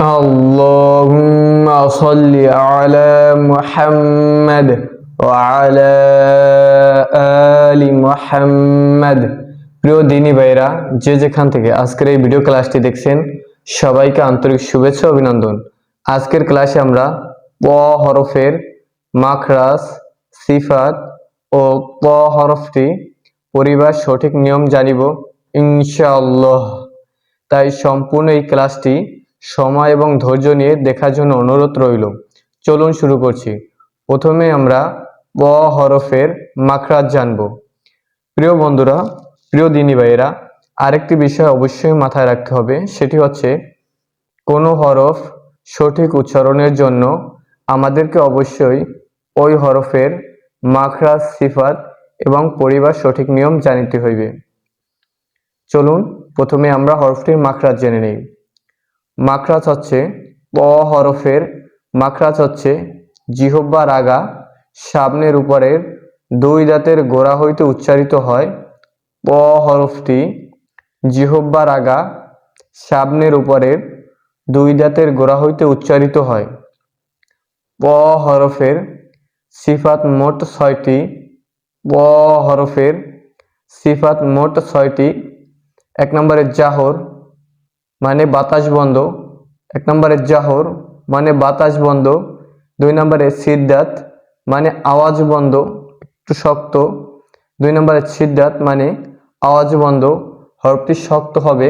اللهم صل على محمد وعلى آل محمد প্রিয় দিনী ভাইরা যে যেখান থেকে আজকের এই ভিডিও ক্লাসটি দেখছেন সবাইকে আন্তরিক শুভেচ্ছা ও অভিনন্দন আজকের ক্লাসে আমরা প হরফের মাখরাস সিফাত ও প হরফটি পরিবার সঠিক নিয়ম জানিব ইনশাআল্লাহ তাই সম্পূর্ণ এই ক্লাসটি সময় এবং ধৈর্য নিয়ে দেখার জন্য অনুরোধ রইল। চলুন শুরু করছি। প্রথমে আমরা প হরফের মাখরাজ জানব। প্রিয় বন্ধুরা, প্রিয় দিনী ভাইয়েরা, আরেকটি বিষয় অবশ্যই মাথায় রাখতে হবে, সেটি হচ্ছে কোনো হরফ সঠিক উচ্চারণের জন্য আমাদেরকে অবশ্যই ওই হরফের মাখরাজ সিফাত এবং পরিবার সঠিক নিয়ম জানিতে হইবে। চলুন, প্রথমে আমরা হরফটির মাখরাজ জেনে নেই। মাখরাজ হচ্ছে প হরফের, মাখরাজ হচ্ছে জিহব্বা রাগা, সামনের উপরের দুই দাঁতের গোড়া হইতে উচ্চারিত হয় প হরফটি জিহব্বা রাগা, সামনের উপরের দুই দাঁতের গোড়া হইতে উচ্চারিত হয়। প হরফের সিফাত মোট ছয়টি, প হরফের সিফাত মোট ছয়টি, এক নম্বরে জাহর মানে বাতাস বন্ধ। এক নম্বরে জাহর মানে বাতাস বন্ধ। দুই নম্বরে সিদ্ধাত মানে আওয়াজ বন্ধ, একটু শক্ত। দুই নম্বরে সিদ্ধাত মানে আওয়াজ বন্ধ, হরফটি শক্ত হবে।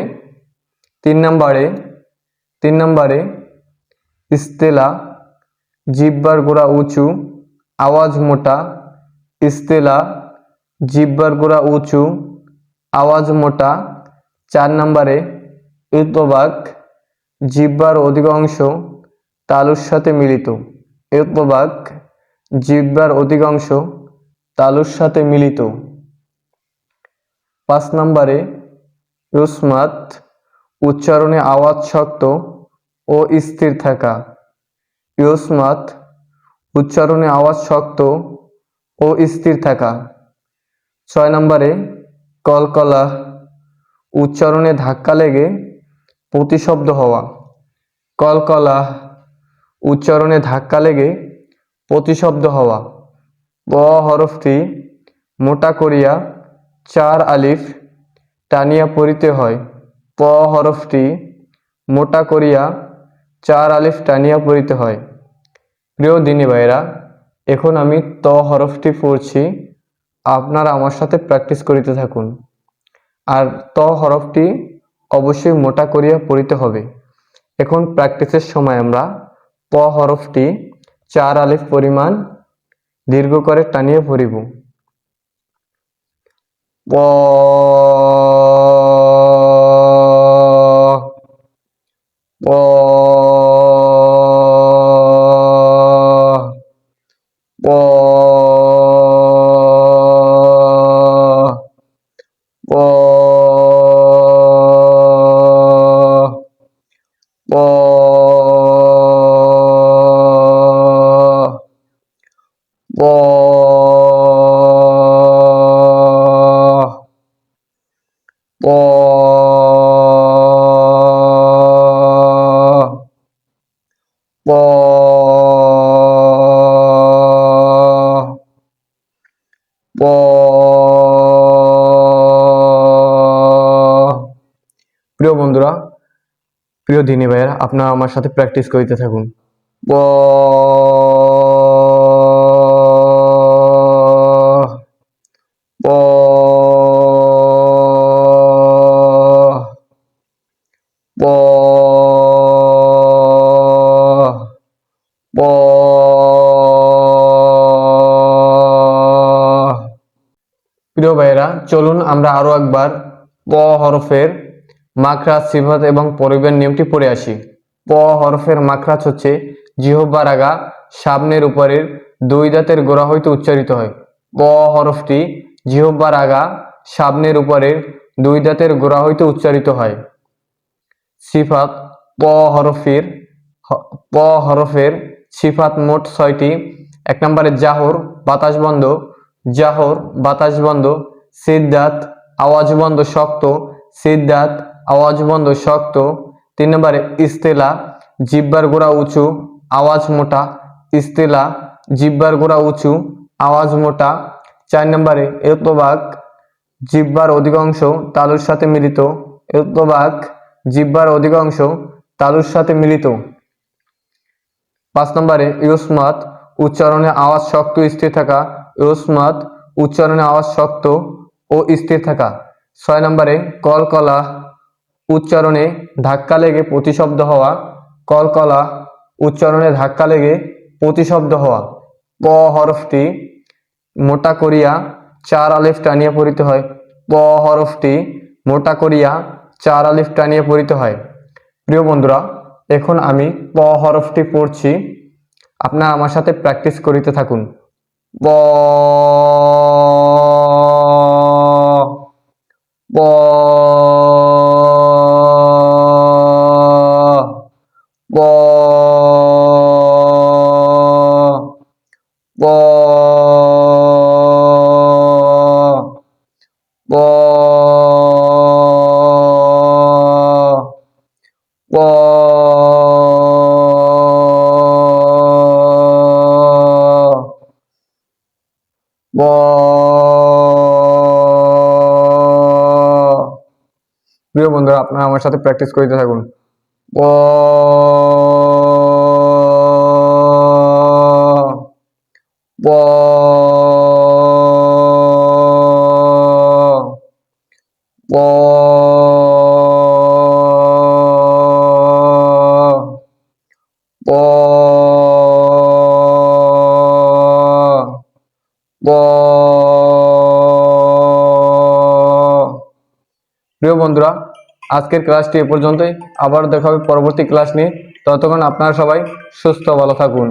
তিন নম্বরে তিন নম্বরে ইস্তেলা, জিব্বার গোড়া উঁচু, আওয়াজ মোটা। ইস্তেলা, জিব্বার গোড়া উঁচু, আওয়াজ মোটা। চার নম্বরে ইতবাক জিব্বার অধিকাংশ তালুর সাথে মিলিত। ইতবাক জিব্বার অধিকাংশ তালুর সাথে মিলিত। পাঁচ নম্বরে ইউসমাত উচ্চারণে আওয়াজ শক্ত ও স্থির থাকা। ইউসমাত উচ্চারণে আওয়াজ শক্ত ও স্থির থাকা। ছয় নম্বরে কলকলা উচ্চারণে ধাক্কা লেগে প্রতিশব্দ হওয়া। কলকলা উচ্চারণে ধাক্কা লেগে প্রতিশব্দ হওয়া। প হরফটি মোটা করিয়া চার আলিফ টানিয়া পড়িতে হয়। প হরফটি মোটা করিয়া চার আলিফ টানিয়া পড়িতে হয়। প্রিয় দিনী ভাইরা এখন আমি ত হরফটি পড়ছি। আপনারা আমার সাথে প্র্যাকটিস করিতে থাকুন। আর ত হরফটি অবশ্যই মোটা করিয়া পড়িতে হবে। এখন প্র্যাকটিসের সময় আমরা প হরফটি চার আলিফ পরিমাণ দীর্ঘ করে টানিয়ে পড়িব প প প প প্রিয় বন্ধুরা প্রিয় দিনী ভাইয়েরা আপনারা আমার সাথে প্র্যাকটিস করিতে থাকুন। প চলুন আমরা আরও একবার প হরফের মাখরাজ, সিফাত এবং পরিবের নিয়মটি পড়ে আসি। প হরফের মাখরাজ হচ্ছে জিহব্বার আগা সামনের উপরের দুই দাঁতের গোড়া হইতে উচ্চারিত হয়। প হরফটি জিহব্বার আগা সামনের উপরের দুই দাঁতের গোড়া হইতে উচ্চারিত হয়। সিফাত প হরফের প হরফের সিফাত মোট ছয়টি। এক নম্বরে জাহর, বাতাস বন্ধ, জাহর, বাতাস বন্ধ সিদ্ধাত, আওয়াজ বন্ধ শক্ত, সিদ্ধাত, আওয়াজ বন্ধ শক্ত। তিন নম্বরে, ইস্তেলা, জিব্বার গোড়া উঁচু, আওয়াজ মোটা, ইস্তেলা, জিব্বার গোড়া উঁচু, আওয়াজ মোটা। চার নম্বরে এতবাক জিব্বার অধিকাংশ তালুর সাথে মিলিত। এতবাক জিব্বার অধিকাংশ তালুর সাথে মিলিত। পাঁচ নম্বরে, ইউসমাত, উচ্চারণে আওয়াজ শক্ত স্থির থাকা। ইউসমাত, উচ্চারণে আওয়াজ শক্ত। ও স্থির থাকা। ছয় নম্বরে কলকলা উচ্চারণে ধাক্কা লেগে প্রতিশব্দ হওয়া। কলকলা উচ্চারণে ধাক্কা লেগে প্রতিশব্দ হওয়া। প হরফটি মোটা করিয়া চার আলিফ টানিয়ে পড়িতে হয়। প হরফটি মোটা করিয়া চার আলিফ টানিয়ে পড়িতে হয়। প্রিয় বন্ধুরা, এখন আমি প হরফটি পড়ছি। আপনারা আমার সাথে প্র্যাকটিস করিতে থাকুন। প প্রিয় বন্ধুরা আপনারা আমার সাথে প্র্যাকটিস করিতে থাকুন। ব। ব। প্রিয় বন্ধুরা, আজকের ক্লাসটি এ পর্যন্তই। আবার দেখা হবে পরবর্তী ক্লাস নিয়ে। ততক্ষণ আপনারা সবাই সুস্থ, ভালো থাকুন।